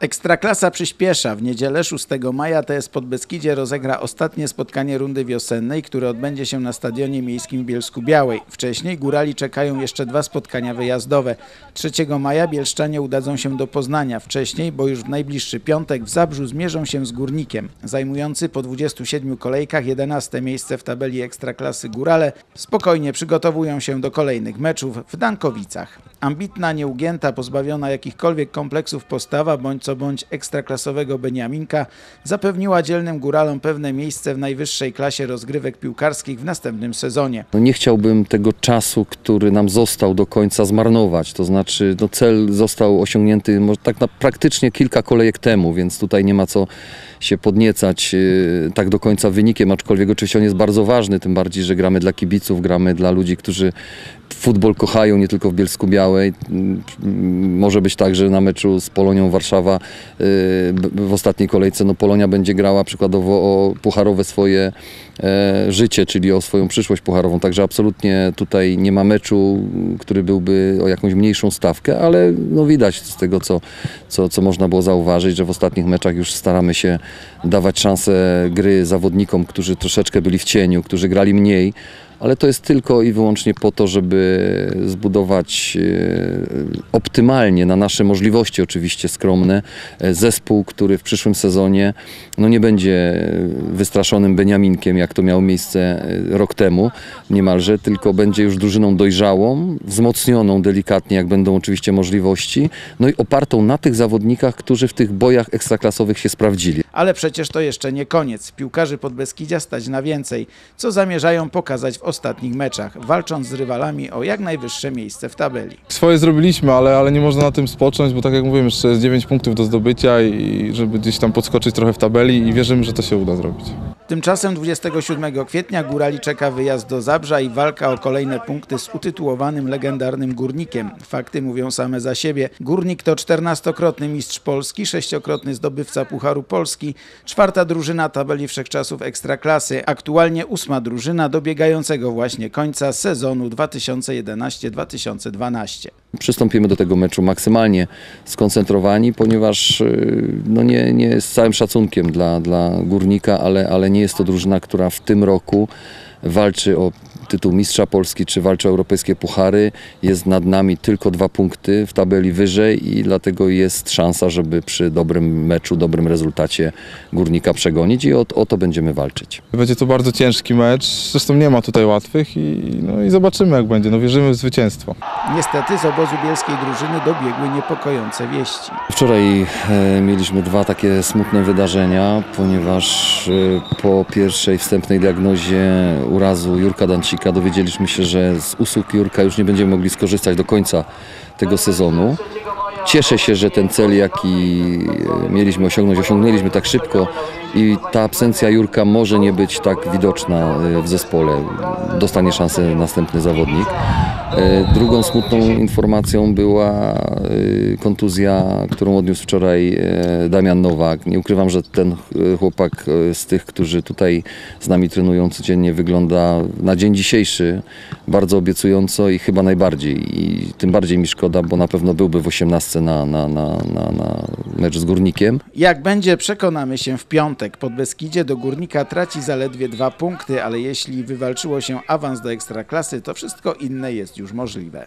Ekstraklasa przyspiesza. W niedzielę 6 maja TS Podbeskidzie rozegra ostatnie spotkanie rundy wiosennej, które odbędzie się na Stadionie Miejskim w Bielsku Białej. Wcześniej górali czekają jeszcze dwa spotkania wyjazdowe. 3 maja bielszczanie udadzą się do Poznania. Wcześniej, bo już w najbliższy piątek w Zabrzu zmierzą się z Górnikiem. Zajmujący po 27 kolejkach 11 miejsce w tabeli Ekstraklasy Górale spokojnie przygotowują się do kolejnych meczów w Dankowicach. Ambitna, nieugięta, pozbawiona jakichkolwiek kompleksów postawa bądź co bądź ekstraklasowego Beniaminka zapewniła dzielnym góralom pewne miejsce w najwyższej klasie rozgrywek piłkarskich w następnym sezonie. No nie chciałbym tego czasu, który nam został do końca zmarnować. To znaczy no cel został osiągnięty może tak na praktycznie kilka kolejek temu, więc tutaj nie ma co się podniecać yy, tak do końca wynikiem, aczkolwiek oczywiście on jest bardzo ważny, tym bardziej, że gramy dla kibiców, gramy dla ludzi, którzy futbol kochają nie tylko w Bielsku Białej. Mm, Może być tak, że na meczu z Polonią Warszawa b- w ostatniej kolejce no Polonia będzie grała przykładowo o pucharowe swoje e, życie, czyli o swoją przyszłość pucharową. Także absolutnie tutaj nie ma meczu, który byłby o jakąś mniejszą stawkę, ale no widać z tego, co, co, co można było zauważyć, że w ostatnich meczach już staramy się dawać szansę gry zawodnikom, którzy troszeczkę byli w cieniu, którzy grali mniej. Ale to jest tylko i wyłącznie po to, żeby zbudować e, optymalnie, na nasze możliwości oczywiście skromne, e, zespół, który w przyszłym sezonie no nie będzie wystraszonym Beniaminkiem, jak to miało miejsce e, rok temu niemalże, tylko będzie już drużyną dojrzałą, wzmocnioną delikatnie, jak będą oczywiście możliwości, no i opartą na tych zawodnikach, którzy w tych bojach ekstraklasowych się sprawdzili. Ale przecież to jeszcze nie koniec. Piłkarzy Podbeskidzia stać na więcej, co zamierzają pokazać w ostatnich meczach, walcząc z rywalami o jak najwyższe miejsce w tabeli. Swoje zrobiliśmy, ale, ale nie można na tym spocząć, bo tak jak mówiłem, jeszcze jest 9 punktów do zdobycia i żeby gdzieś tam podskoczyć trochę w tabeli i wierzymy, że to się uda zrobić. Tymczasem 27 kwietnia Górali czeka wyjazd do Zabrza i walka o kolejne punkty z utytułowanym legendarnym Górnikiem. Fakty mówią same za siebie. Górnik to 14-krotny mistrz Polski, sześciokrotny zdobywca Pucharu Polski, czwarta drużyna tabeli wszechczasów Ekstraklasy, aktualnie ósma drużyna dobiegającego właśnie końca sezonu 2011-2012. Przystąpimy do tego meczu maksymalnie skoncentrowani, ponieważ y, no nie, nie z całym szacunkiem dla, dla górnika, ale, ale nie jest to drużyna, która w tym roku walczy o tytuł mistrza Polski czy walczy o europejskie puchary. Jest nad nami tylko dwa punkty w tabeli wyżej i dlatego jest szansa, żeby przy dobrym meczu, dobrym rezultacie górnika przegonić i o, o to będziemy walczyć. Będzie to bardzo ciężki mecz, zresztą nie ma tutaj łatwych i, no i zobaczymy jak będzie. No wierzymy w zwycięstwo. Niestety z obozu bielskiej drużyny dobiegły niepokojące wieści. Wczoraj e, mieliśmy dwa takie smutne wydarzenia, ponieważ e, po pierwszej wstępnej diagnozie urazu Jurka Dancika dowiedzieliśmy się, że z usług Jurka już nie będziemy mogli skorzystać do końca tego sezonu. Cieszę się, że ten cel, jaki e, mieliśmy osiągnąć, osiągnęliśmy tak szybko i ta absencja Jurka może nie być tak widoczna e, w zespole. Dostanie szansę następny zawodnik. E, Drugą smutną informacją była e, kontuzja, którą odniósł wczoraj e, Damian Nowak. Nie ukrywam, że ten chłopak z tych, którzy tutaj z nami trenują codziennie, wygląda na dzień dzisiejszy bardzo obiecująco i chyba najbardziej. I tym bardziej mi szkoda, bo na pewno byłby w 18 na, na, na, na, na mecz z Górnikiem. Jak będzie, przekonamy się w piątek. Pod Beskidzie do Górnika traci zaledwie dwa punkty, ale jeśli wywalczyło się awans do Ekstraklasy, to wszystko inne już możliwe.